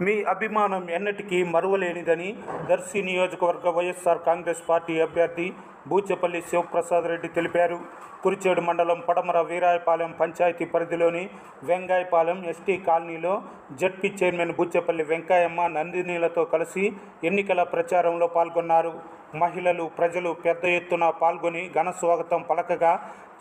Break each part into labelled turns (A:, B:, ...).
A: మీ అభిమానం ఎన్నటికీ మరువలేనిదని దర్శి నియోజకవర్గ వైఎస్ఆర్ కాంగ్రెస్ పార్టీ అభ్యర్థి బూచపల్లి శివప్రసాద్ రెడ్డి తెలిపారు. కురిచేడు మండలం పడమర వీరాయపాలెం పంచాయతీ పరిధిలోని వెంగాయపాలెం ఎస్టీ కాలనీలో జడ్పీ చైర్మన్ బూచపల్లి వెంకాయమ్మ నందినీలతో కలిసి ఎన్నికల ప్రచారంలో పాల్గొన్నారు. మహిళలు ప్రజలు పెద్ద ఎత్తున పాల్గొని ఘన స్వాగతం పలకగా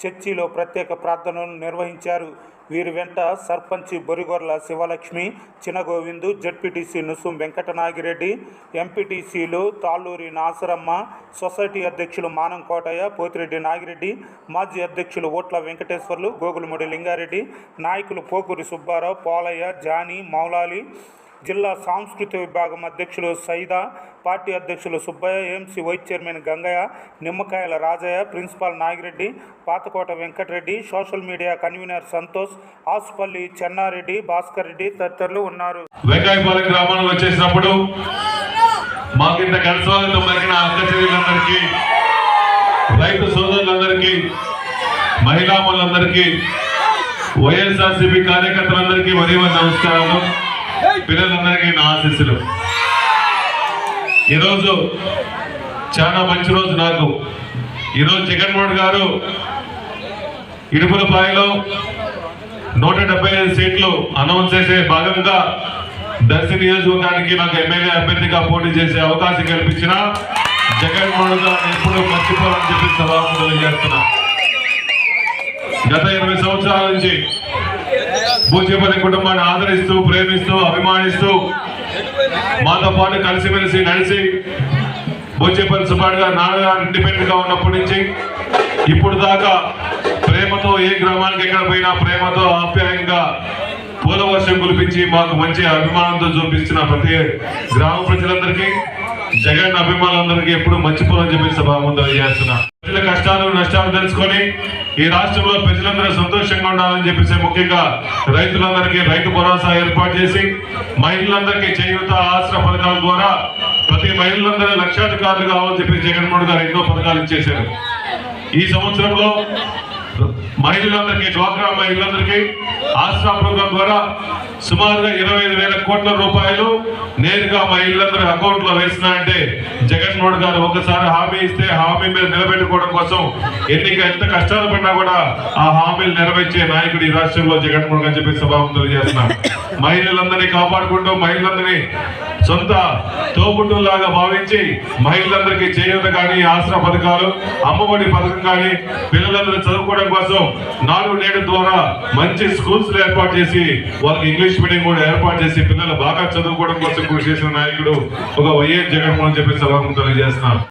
A: చర్చిలో ప్రత్యేక ప్రార్థనలు నిర్వహించారు. వీరి వెంట సర్పంచి బొరిగొర్ల శివలక్ష్మి చినగోవిందు జడ్పీటీసీ నుసుం వెంకటనాగిరెడ్డి ఎంపీటీసీలు తాళ్ళూరి నాసరమ్మ సొసైటీ అధ్యక్షులు మానం కోటయ్య పోతిరెడ్డి నాగిరెడ్డి మాజీ అధ్యక్షులు ఓట్ల వెంకటేశ్వర్లు గోగులమూడి లింగారెడ్డి నాయకులు పోకూరి సుబ్బారావు పోలయ్య జానీ మౌలాలి జిల్లా సాంస్కృతిక విభాగం అధ్యక్షులు సైదా పార్టీ అధ్యక్షులు Subbaiah AMC vice chairman Gangaiah Nimmakayala Rajaiah principal Nagireddy Pathakota Venkatareddy social media convenor Santosh Asupalli Chennareddy Bhaskar Reddy తదితరులు ఉన్నారు.
B: వెంకాయపాలెం గ్రామానికి వచ్చేసినప్పుడు పలికిన అక్క చెల్లెలందరికీ. రైతు సోదరులందరికీ మహిళామణులందరికీ వైఎస్ఆర్సీపీ కార్యకర్తలందరికీ మరియు నమస్కారాలు. పిల్లలందరికీ నా ఆశీస్సులు. ఈరోజు చాలా మంచి రోజు నాకు. ఈరోజు జగన్మోహన్ గారు ఇడుపులపాయలో నూట డెబ్బై ఐదు సీట్లు అనౌన్స్ చేసే భాగంగా దర్శి నియోజకవర్గానికి నాకు ఎమ్మెల్యే అభ్యర్థిగా పోటీ చేసే అవకాశం కల్పించిన జగన్మోహన్ గారు ఎప్పుడు మర్చిపోవాలని చెప్పి సభాముఖులు చేస్తున్నా. గత ఇరవై సంవత్సరాల నుంచి పూజ్యపల్లి కుటుంబాన్ని ఆదరిస్తూ ప్రేమిస్తూ అభిమానిస్తూ మాతో పాటు కలిసిమెలిసి నడిచి బోచేపల్లి సుబ్బాడు గారు నాన్నగారు ఇండిపెండెంట్గా ఉన్నప్పటి నుంచి ఇప్పుడు దాకా ప్రేమతో ఏ గ్రామానికి ఎక్కడ పోయినా ప్రేమతో ఆప్యాయంగా పూల వర్షం కురిపించి మాకు మంచి అభిమానంతో చూపిస్తున్న ప్రతి గ్రామ ప్రజలందరికీ జగన్ అభిమానులందరికీ ఎప్పుడు మర్చిపోవాలని చెప్పి సభాముందు చేస్తున్నా. ప్రజల కష్టాలు నష్టాలు తెలుసుకొని ఈ రాష్ట్రంలో ప్రజలందరూ సంతోషంగా ఉండాలని చెప్పేసి ముఖ్యంగా రైతులందరికీ రైతు భరోసా ఏర్పాటు చేసి మహిళలందరికీ చేయూత ఆశ్ర పథకాల ద్వారా ప్రతి మహిళలందరూ లక్షాధికారులు కావాలని చెప్పి జగన్మోహన్ గారు ఎన్నో పథకాలు ఇచ్చేశారు. ఈ సంవత్సరంలో మహిళలందరికీ డ్వాక్రా మహిళలందరికీ ఆశ్రా ప్రోగ్రాం ద్వారా సుమారుగా ఇరవై ఐదు వేల కోట్ల రూపాయలు నేరుగా మహిళలందరి అకౌంట్లో వేసిన అంటే జగన్మోహన్ గారు ఒకసారి హామీ ఇస్తే హామీ మీద నిలబెట్టుకోవడం కోసం ఎన్నిక ఎంత కష్టాలు పడినా కూడా ఆ హామీలు నెరవేర్చే నాయకుడు ఈ రాష్ట్రంలో జగన్మోహన్ గారు చెప్పి సభాముఖం తెలియజేస్తున్నాం. మహిళలందరినీ కాపాడుకుంటూ మహిళలందరినీ సొంత తోబుట్టులాగా భావించి మహిళలందరికీ చేయూత కానీ ఆశ్రమ పథకాలు అమ్మఒడి పథకం కానీ పిల్లలందరూ చదువుకోవడం కోసం నాలుగు నేడు ద్వారా మంచి స్కూల్స్ ఏర్పాటు చేసి వాళ్ళకి ఇంగ్లీష్ మీడియం కూడా ఏర్పాటు చేసి పిల్లలు బాగా చదువుకోవడం కోసం కృషి చేసిన నాయకుడు ఒక వైఎస్ జగన్మోహన్ చెప్పి సభకు తెలియజేస్తున్నారు